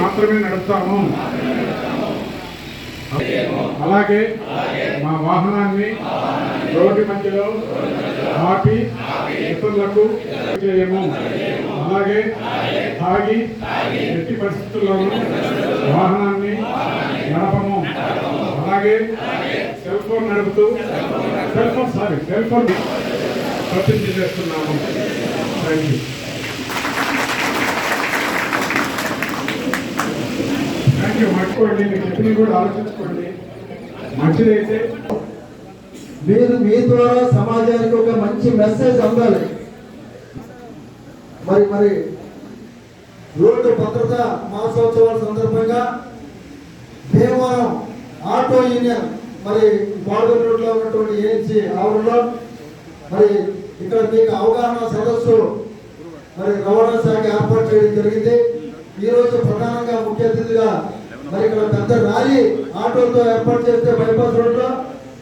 మాత్రమే నడుపుతాము. అలాగే మా వాహనాన్ని రోడ్డు మధ్యలో ఆపి ఇతరులకు చేయము అలాగే తాగి ఎట్టి పరిస్థితుల్లోనూ వాహనాన్ని నడపము. అలాగే సెల్ ఫోన్ నడుపుతూ cell phone sorry cell phone ప్రతినిధి చేస్తున్నాము. థ్యాంక్ యూ థ్యాంక్ యూ మర్చిపోండి మీరు చెప్పినవి కూడా ఆలోచించుకోండి. మంచిదైతే మీరు మీ ద్వారా సమాజానికి ఒక మంచి మెసేజ్ అందాలి. మరి మరి రోడ్డు భద్రత మాసోత్సవాల సందర్భంగా భీమవరం ఆటో యూనియన్ మరి మోడల్ రోడ్లో ఉన్నటువంటి ఏఎన్సీ ఆవరణలో మరి ఇక్కడ మీకు అవగాహన సదస్సు మరి రవాణా శాఖ ఏర్పాటు చేయడం జరిగింది. ఈరోజు ప్రధానంగా ముఖ్య అతిథిగా మరి ఇక్కడ పెద్ద ర్యాలీ ఆటోతో ఏర్పాటు చేస్తే బైపాస్ రోడ్లో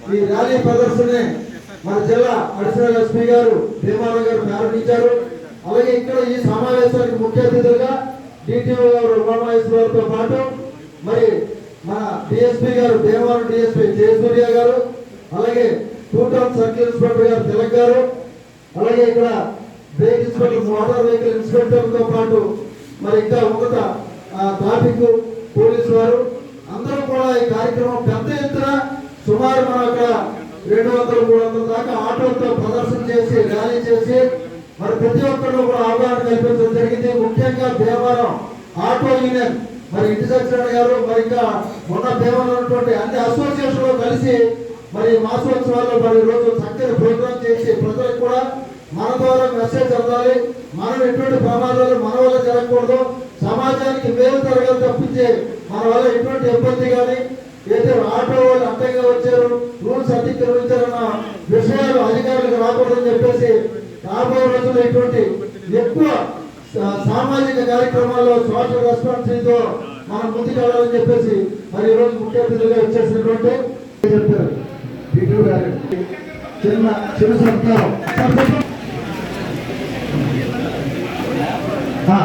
ఈ ర్యాలీ ప్రదర్శనని మన జిల్లా అడిసిన లక్ష్మి గారు భీమారావు గారు ప్రారంభించారు. అలాగే ఇక్కడ ఈ సమావేశానికి ముఖ్య అతిథులుగా డిటిఓ గారు ఉమామహేశ్వరరావుతో పాటు మరి మన డిఎస్పీ గారు భీమవరం డిఎస్పీ జయసూర్య గారు అలాగే టూ టౌన్ సర్కిల్ ఇన్స్పెక్టర్ గారు తిలక్ గారు అలాగే ఇక్కడ బ్రేక్ ఇన్స్పెక్టర్ మోటార్ వెహికల్ ఇన్స్పెక్టర్తో పాటు మరి ఇంకా ఉన్నత ఆ, ట్రాఫిక్ పోలీసు వారు అందరూ కూడా ఈ కార్యక్రమం పెద్ద ఎత్తున సుమారు మన అక్కడ రెండు వందల మూడు వందల దాకా ఆటోలతో ప్రదర్శన చేసి ర్యాలీ చేసి మరి ప్రతి ఒక్కరు కూడా అవగాహన కల్పించడం జరిగింది. ముఖ్యంగా దేవాలయం ఆటో యూనియన్. మరి ఇంటి సత్యనారాయణ గారు మరి ఇంకా మొన్న దేవాలయం ఉన్నటువంటి అన్ని అసోసియేషన్లు కలిసి మరి మాసోత్సవాల్లో మరి రోజు చక్కని ప్రోగ్రామ్ చేసి ప్రజలకు కూడా మన ద్వారా మెసేజ్ చదవాలి మనం ఎటువంటి ప్రమాదాలు మన వల్ల జరగకూడదు. సమాజానికి మేలు జరగాలి తప్పించే మన వల్ల ఎటువంటి ఇబ్బంది కానీ అయితే ఆటో వాళ్ళు అడ్డంగా వచ్చారు రూల్స్ అతిక్రమించారన్న విషయాలు అధికారులకు రాకూడదని చెప్పేసి రాబోయే రోజుల్లో ఇటువంటి ఎక్కువ సా- సామాజిక కార్యక్రమాల్లో సోషల్ రెస్పాన్సిబిలిటీతో మనం ముందుకెళ్ళాలని చెప్పేసి మరి ఈరోజు ముఖ్య అతిథులుగా ఇచ్చేసినటువంటి చెప్తారు చిన్న చిన్న సత్కారం ఆ,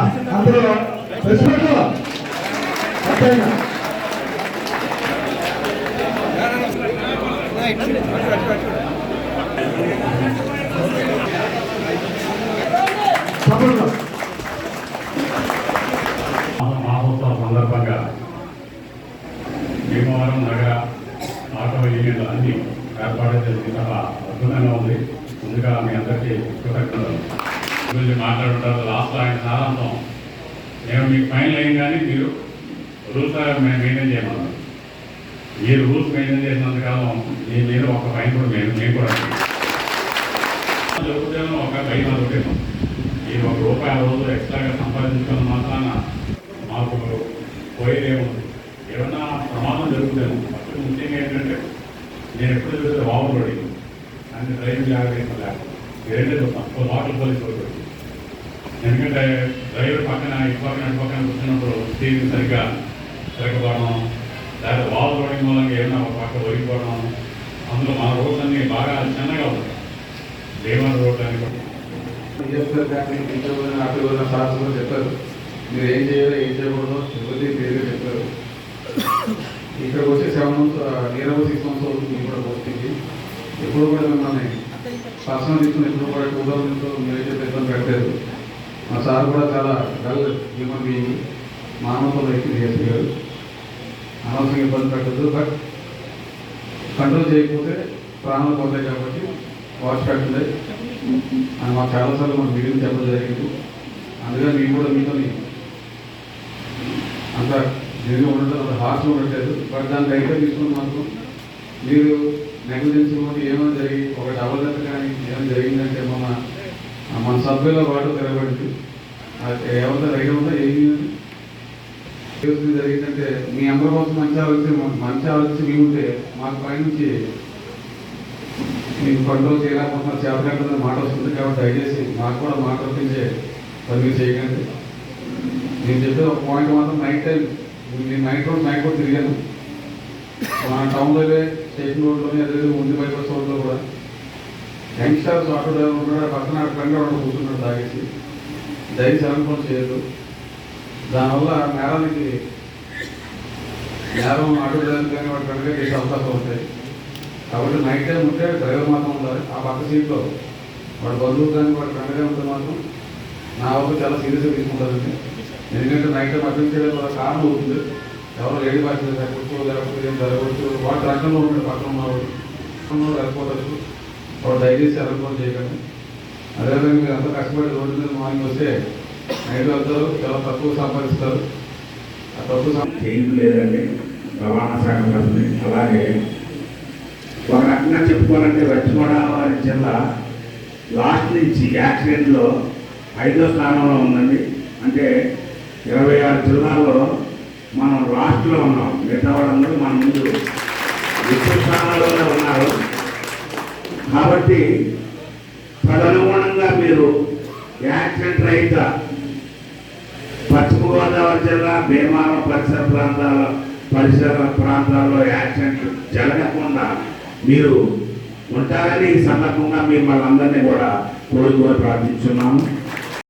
అందులో రెస్పెక్ట్ అట్టయినా మహోత్సవం సందర్భంగా భీమవరం నగర ఆటో యూనియన్లు అన్ని ఏర్పాటు చేసి చాలా అద్భుతంగా ఉంది ముందుగా మీ అందరికీ కృతజ్ఞతలు గురించి మాట్లాడుతారు లాస్ట్ ఆయన సారాంశం నేను మీకు ఫైన్ అయ్యింది కానీ మీరు రూల్స్ మెయింటైన్ చేయమన్నారు. మీరు రూల్స్ మెయింటైన్ చేసినంతకాలం మీ మీద ఒక ఫైన్ కూడా మేము మేము కూడా చెబుతాను ఒక ఫైన్ అదొకటేమో. మీరు ఒక రూపాయి ఆ రోజు ఎక్స్ట్రాగా సంపాదించుకున్న మాత్రాన మాకు పోయేదేమో ఏమన్నా ప్రమాదం జరుగుతాను ఫస్ట్ ముఖ్యంగా ఏంటంటే నేను ఎప్పుడు చూస్తే వాము పడి అంటే డ్రైవింగ్ జాగ్రత్త లేకపోతే. ఈ రెండే చూస్తాం ఓ లోకల్ ఎందుకంటే డ్రైవర్ పక్కన ఇటు పక్కన అటు పక్కన కూర్చున్నప్పుడు స్టీరింగ్ సరిగ్గా తిరగపోవడం లేదా వాల్ రోడింగ్ మూలంగా ఏమైనా ఒక పక్క ఒరిగిపోవడం అందులో మన రోడ్స్ అన్ని బాగా చిన్నగా ఉంటాయి లేవర్ రోడ్ అని కూడా. సార్స్ కూడా చెప్పారు. మీరు ఏం చేయాలో ఏం చేయకూడదు ఎవరి క్లియర్గా చెప్పారు. ఇక్కడికి వచ్చి seven months near six months అవుతుంది మీరు కూడా పోస్టింగ్కి ఎప్పుడు కూడా మిమ్మల్ని పర్సనల్ తీసుకుని ఎప్పుడు కూడా టూ థౌసండ్ మీరు చెప్పే ఇబ్బంది పెట్టలేదు. మా సార్ కూడా చాలా డల్ హ్యూమన్ బీయింగ్ మానవతో వ్యక్తి చేసి అనవసరం ఇబ్బంది పెట్టద్దు. బట్ కంట్రోల్ చేయకపోతే ప్రాణాలు పోతాయి కాబట్టి వాచ్ పెట్టండి. అని మాకు చాలాసార్లు మాకు మీడియం చెప్పడం జరిగింది. అందుకని మేము కూడా మీతో అంత జరిగి ఉండటం అంత హార్ష్ ఉండట్లేదు. బట్ దాన్ని అయితే తీసుకుని మాత్రం మీరు నెగ్లిజెన్స్ ఏమైనా జరిగి ఒక అవలత కానీ ఏమైనా జరిగిందంటే మన మన సభ్యుల వాడు తిరగబడింది ఎవరితో రైట్ ఉందో ఏమి జరిగిందంటే మీ అందరి కోసం మంచి ఆలోచన మంచి ఆలోచన మీ ఉంటే మాకు పైనుంచి మీకు కంట్రోల్ చేయలేకపోతున్నా చేతకంటే మాట వస్తుంది కాబట్టి దయచేసి మాకు కూడా మాట రప్పించే పని చేయకండి. నేను చెప్పే ఒక పాయింట్ మాత్రం నైట్ టైం నేను నైట్ రోడ్ నైట్ కూడా తిరిగాను. మన టౌన్లోనే స్టేషన్ రోడ్లోనే అదే ఉంది బైపాస్ రోడ్లో కూడా. యంగ్స్టర్స్ అక్కడ ఉంటున్నారు పక్కన ఫ్రెండ్ కూర్చున్నారు తాగేసి. దయచేసి అనుకోని చేయదు దానివల్ల నేరానికి నేరం అడుగుదానికి కానీ వాటి చేసే ఉంటాయి. కాబట్టి నైట్ టైం ఉంటే డ్రైవర్ మాత్రం ఉండాలి. ఆ పక్క సీట్లో వాడు బంధువులు కానీ వాటి వెనక ఉంటే మాత్రం నా వరకు చాలా సీరియస్గా తీసుకుంటారండి. ఎందుకంటే నైట్ టైం అటెండ్ చేయడం వల్ల కారణం అవుతుంది. ఎవరు లేడీ భాష జరగవచ్చు లేకపోతే ఏం జరగవచ్చు? వాటి రంగంలో ఉంటాడు పక్కన ఉన్నవాడు పక్కన వెళ్ళిపోవచ్చు వాడు దయచేసి అలర్ట్ చేయకండి. అదేవిధంగా మీరు అందరూ కష్టపడి రోడ్డు మీద మార్నింగ్ వస్తే నైట్ వెళ్తారు చాలా తక్కువ సంపాదిస్తారు. ఆ తక్కువ సం- చేయడం లేదండి. రవాణా శాఖ పరిస్థితి అలాగే ఒక రకంగా చెప్పుకోవాలంటే వెస్ట్ గోదావరి జిల్లా లాస్ట్ నుంచి యాక్సిడెంట్లో ఐదో స్థానంలో ఉందండి. అంటే ఇరవై ఆరు జిల్లాల్లో మనం లాస్ట్లో ఉన్నాం. మిగతా వాళ్ళందరూ మన ముందు కాబట్టి తదనుగుణంగా మీరు యాక్సిడెంట్ రహిత పశ్చిమ గోదావరి జిల్లా భీమవరం పరిసర ప్రాంతాల పరిసర ప్రాంతాల్లో యాక్సిడెంట్ జరగకుండా మీరు ఉంటారని ఈ సందర్భంగా మిమ్మల్ని అందరినీ కూడా కోరుకొని ప్రార్థించున్నాము.